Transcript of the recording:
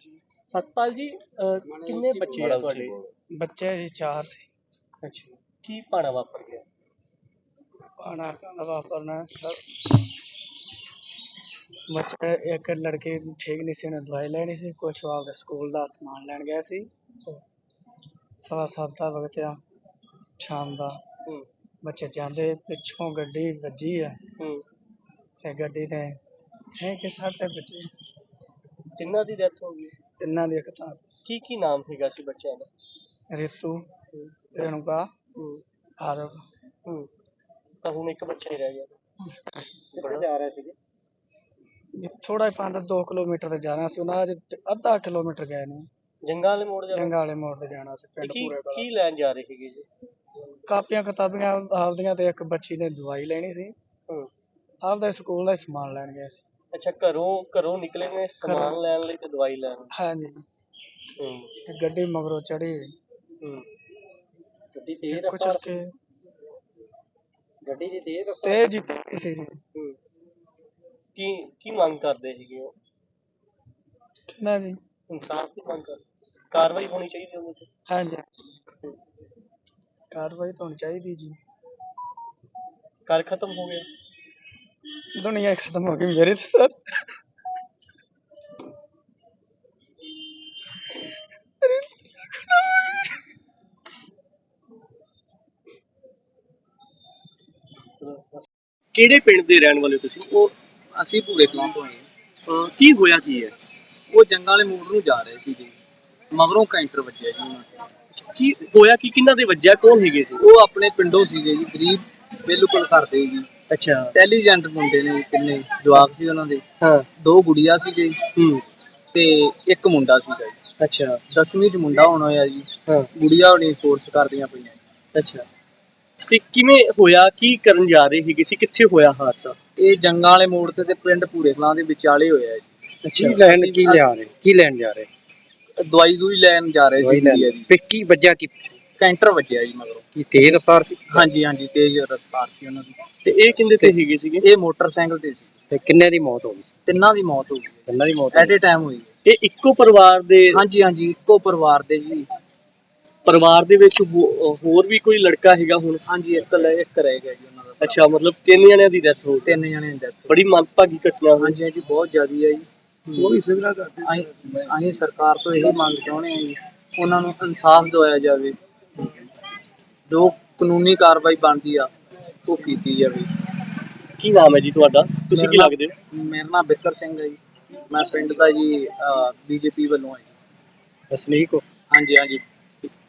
ਸਤਪਾਲ ਜੀ ਅਹ, ਕਿੰਨੇ ਬੱਚੇ ਆ ਤੁਹਾਡੇ? ਬੱਚੇ ਜੀ ਚਾਰ ਸੀ। ਅੱਛਾ। ਕੀ ਪਾਣਾ ਵਾਪਰ ਗਿਆ? ਪਾਣਾ ਵਾਪਰਨਾ ਸਭ ਬੱਚੇ ਇੱਕ ਲੜਕੀ ਠੀਕ ਨਹੀਂ ਸੀ ਉਹਨੇ ਦਵਾਈ ਲੈਣੀ ਸੀ। ਕੁਛ ਉਹ ਆਪਦਾ ਸਕੂਲ ਦਾ ਸਮਾਨ ਲੈਣ ਗਿਆ ਸੀ। ਸਵਾ ਸੱਤ ਦਾ ਵਕਤ ਆ ਸ਼ਾਮ ਦਾ ਹੂੰ। ਬੱਚੇ ਜਾਂਦੇ ਪਿੱਛੋਂ ਗੱਡੀ ਵੱਜੀ ਆ। ਹੂੰ। ਤੇ ਗੱਡੀ ਤੇ ਹੈ ਕਿ ਸਾਡੇ ਬੱਚੇ? ਤਿੰਨਾਂ ਦੀ ਡੈਥ ਹੋ ਗਈ। ਤਿੰਨਾਂ ਦੀ ਇੱਕ ਤਾਂ। ਕੀ ਕੀ ਨਾਮ ਹੈਗਾ ਸੀ ਬੱਚਿਆਂ ਦਾ? ਰਿਤੂ ਹੂੰ। ਰੇਣੂਕਾ ਹੂੰ। ਆਰਵ। ਹੂੰ। ਤਾਂ ਹੁਣ ਇੱਕ ਬੱਚਾ ਹੀ ਰਹਿ ਗਿਆ। ਕਿੱਥੇ ਜਾ ਰਹੇ ਸੀਗੇ? ਥੋੜਾ ਪੰਜ 2 ਕਿਲੋਮੀਟਰ ਤੇ ਜਾਣਾ ਸੀ। ਉਹਨਾਂ ਅੱਜ ਅੱਧਾ ਕਿਲੋਮੀਟਰ ਗਏ ਨੇ। ਜੰਗਾਂ ਵਾਲੇ ਮੋੜ ਜਾ ਜੰਗਾਂ ਵਾਲੇ ਮੋੜ ਤੇ ਜਾਣਾ ਸੀ ਪਿੰਡ ਕੀ ਪੂਰੇ ਕੀ ਲੈਣ ਜਾ ਰਹੇ ਸੀਗੇ ਜੀ? ਕਾਪੀਆਂ ਕਿਤਾਬੀਆਂ ਆਪਦੀਆਂ ਤੇ ਇੱਕ ਬੱਚੀ ਨੇ ਦਵਾਈ ਲੈਣੀ ਸੀ। ਹੂੰ। ਆਪਦਾ ਸਕੂਲ ਦਾ ਹੀ ਸਮਾਨ ਲੈਣ ਗਿਆ ਸੀ। ਅੱਛਾ ਘਰੋਂ ਘਰੋਂ ਨਿਕਲੇ ਨੇ ਸਮਾਨ ਘਰੋਂ। ਲੈਣ ਲਈ ਤੇ ਦਵਾਈ ਲੈਣ ਹਾਂਜੀ। ਹੂੰ। ਤੇ ਗੱਡੀ ਮਗਰੋਂ ਚੜੀ ਹੂੰ। ਗੱਡੀ ਤੇ ਕੁਚਲ ਕੇ। ਗੱਡੀ ਦੀ ਤੇਜ਼ ਤੇਜ਼ ਹੀ ਤੇਜ਼ ਸੀ ਜੀ। ਹੂੰ। ਕੀ ਕੀ ਮੰਗ ਕਰਦੇ ਸੀਗੇ ਉਹ? ਕਿੰਨਾ ਜੀ। ਇਨਸਾਫ ਦੀ ਮੰਗ ਕਰ ਕਾਰਵਾਈ ਹੋਣੀ ਚਾਹੀਦੀ ਉਹਦੇ ਤੇ? ਹਾਂਜੀ। ਕਾਰਵਾਈ ਤਾਂ ਹੋਣੀ ਚਾਹੀਦੀ ਜੀ। ਕਰ ਖਤਮ ਹੋ ਗਿਆ? ਦੁਨੀਆ ਹੀ ਖਤਮ ਹੋ ਗਈ ਮੇਰੇ ਤੇ ਸਰ। ਕਿਹੜੇ ਪਿੰਡ ਦੇ ਰਹਿਣ ਵਾਲੇ ਤੁਸੀਂ? ਉਹ ਅਸੀਂ ਪੂਰੇ ਕਲਾਂ ਤੋਂ ਆਏ ਹਾਂ। ਅਹ ਕੀ ਹੋਇਆ ਕੀ ਹੈ? ਉਹ ਜੰਗਾਂ ਵਾਲੇ ਮੋੜ ਨੂੰ ਜਾ ਰਹੇ ਸੀ ਜੀ। ਮਗਰੋਂ ਕੈਂਟਰ ਵੱਜਿਆ ਜੀ ਉਹਨਾਂ ਤੇ। ਕੀ ਹੋਇਆ ਕੀ ਕਿੰਨਾ ਦੇ ਵੱਜਿਆ ਕੌਣ ਹੈਗੇ ਸੀ? ਉਹ ਆਪਣੇ ਪਿੰਡੋਂ ਸੀਗੇ ਜੀ ਗਰੀਬ ਬਿਲਕੁਲ ਕਰਦੇ ਜੀ ਅੱਛਾ। ਇੰਟੈਲੀਜੈਂਟ ਮੁੰਡੇ ਨੇ ਕਿੰਨੇ ਜਵਾਬ ਸੀ ਉਹਨਾਂ ਦੇ। ਹਾਂ। ਦੋ ਗੁੜੀਆਂ ਸੀਗੇ। ਹੂੰ। ਤੇ ਇੱਕ ਮੁੰਡਾ ਸੀਗਾ ਜੀ। ਅੱਛਾ। 10ਵੀਂ ਚ ਮੁੰਡਾ ਹੋਣਾ ਹੋਇਆ ਜੀ। ਹਾਂ। ਗੁੜੀਆਂ ਹੋਣੀ ਕੋਰਸ ਕਰਦੀਆਂ ਪਈਆਂ। ਅੱਛਾ। ਤੇ ਕਿਵੇਂ ਹੋਇਆ? ਕੀ ਕਰਨ ਜਾ ਰਹੇ ਸੀਗੇ ਸੀ? ਕਿੱਥੇ ਹੋਇਆ ਹਾਦਸਾ? ਇਹ ਜੰਗਾਂ ਵਾਲੇ ਮੋੜ ਤੇ ਤੇ ਪਿੰਡ ਪੂਰੇ ਦੇ ਵਿਚਾਲੇ ਹੋਇਆ ਜੀ। ਅੱਛਾ। ਲੈਣ ਕੀ ਲਿਆ ਰਹੇ? ਕੀ ਲੈਣ ਜਾ ਰਹੇ? ਦਵਾਈ ਦੂਈ ਲੈਣ ਜਾ ਰਹੇ ਸੀ ਗੁੜੀਆ ਦੀ। ਪਿੱਕੀ ਵੱਜਾ ਕੀ ਕੈਂਟਰ ਵੱਜਿਆ ਜੀ ਮਗਰੋਂ। ਕੀ ਤੇਜ਼ ਰਫ਼ਤਾਰ ਸੀ? ਹਾਂਜੀ ਹਾਂਜੀ ਤੇਜ਼ ਰਫ਼ਤਾਰ ਸੀ ਉਹਨਾਂ ਦੀ। ਤੇ ਇਹ ਕਿੰਦੇ ਤੇ ਹੈਗੇ ਸੀਗੇ? ਇਹ ਮੋਟਰਸਾਈਕਲ ਤੇ ਸੀ। ਤੇ ਕਿੰਨੇ ਦੀ ਮੌਤ ਹੋ ਗਈ? ਤਿੰਨਾਂ ਦੀ ਮੌਤ ਹੋ ਗਈ। ਕਿੰਨਾਂ ਦੀ ਮੌਤ ਐਟ ਏ ਟਾਈਮ ਹੋਈ। ਇਹ ਇੱਕੋ ਪਰਿਵਾਰ ਦੇ ਹਾਂਜੀ ਹਾਂਜੀ ਇੱਕੋ ਪਰਿਵਾਰ ਦੇ ਜੀ। ਪਰਿਵਾਰ ਦੇ ਵਿੱਚ ਹੋਰ ਵੀ ਕੋਈ ਲੜਕਾ ਹੈਗਾ ਹੁਣ? ਹਾਂਜੀ ਇੱਕ ਲੈ ਇੱਕ ਰਹਿ ਗਿਆ ਜੀ ਉਹਨਾਂ ਦਾ। ਅੱਛਾ ਮਤਲਬ ਤਿੰਨ ਜਣਿਆਂ ਦੀ ਡੈਥ ਹੋ ਗਈ। ਤਿੰਨ ਜਣੇ ਦੀ ਡੈਥ ਬੜੀ ਮੰਦਭਾਗੀ ਘਟਨਾ ਹਾਂਜੀ ਹਾਂਜੀ ਬਹੁਤ ਜ਼ਿਆਦੀ ਹੈ ਜੀ। ਉਹ ਵੀ ਸਿਵਲਾ ਕਰਦੇ ਅਸੀਂ ਸਰਕਾਰ ਤੋਂ ਇਹੀ ਮੰਗ ਚਾਹੁੰਦੇ ਹਾਂ ਜੀ ਉਹਨਾਂ ਨੂੰ ਇਨਸਾਫ ਦਿਵਾਇਆ ਜਾਵੇ। ਜੋ ਕਾਨੂੰਨੀ ਕਾਰਵਾਈ ਬਣਦੀ ਆ ਉਹ ਕੀਤੀ ਜਾਵੇ। ਕੀ ਨਾਮ ਹੈ ਜੀ ਤੁਹਾਡਾ? ਤੁਸੀਂ ਕੀ ਮੇਰਾ- ਲੱਗਦੇ ਹੋ? ਮੇਰਾ ਨਾਮ ਬਿੱਕਰ ਸਿੰਘ ਹੈ ਜੀ। ਮੈਂ ਪਿੰਡ ਦਾ ਜੀ ਬੀਜੇਪੀ ਵੱਲੋਂ ਹਾਂ ਜੀ। ਵਸਨੀਕ ਹੋ। ਹਾਂਜੀ ਹਾਂਜੀ।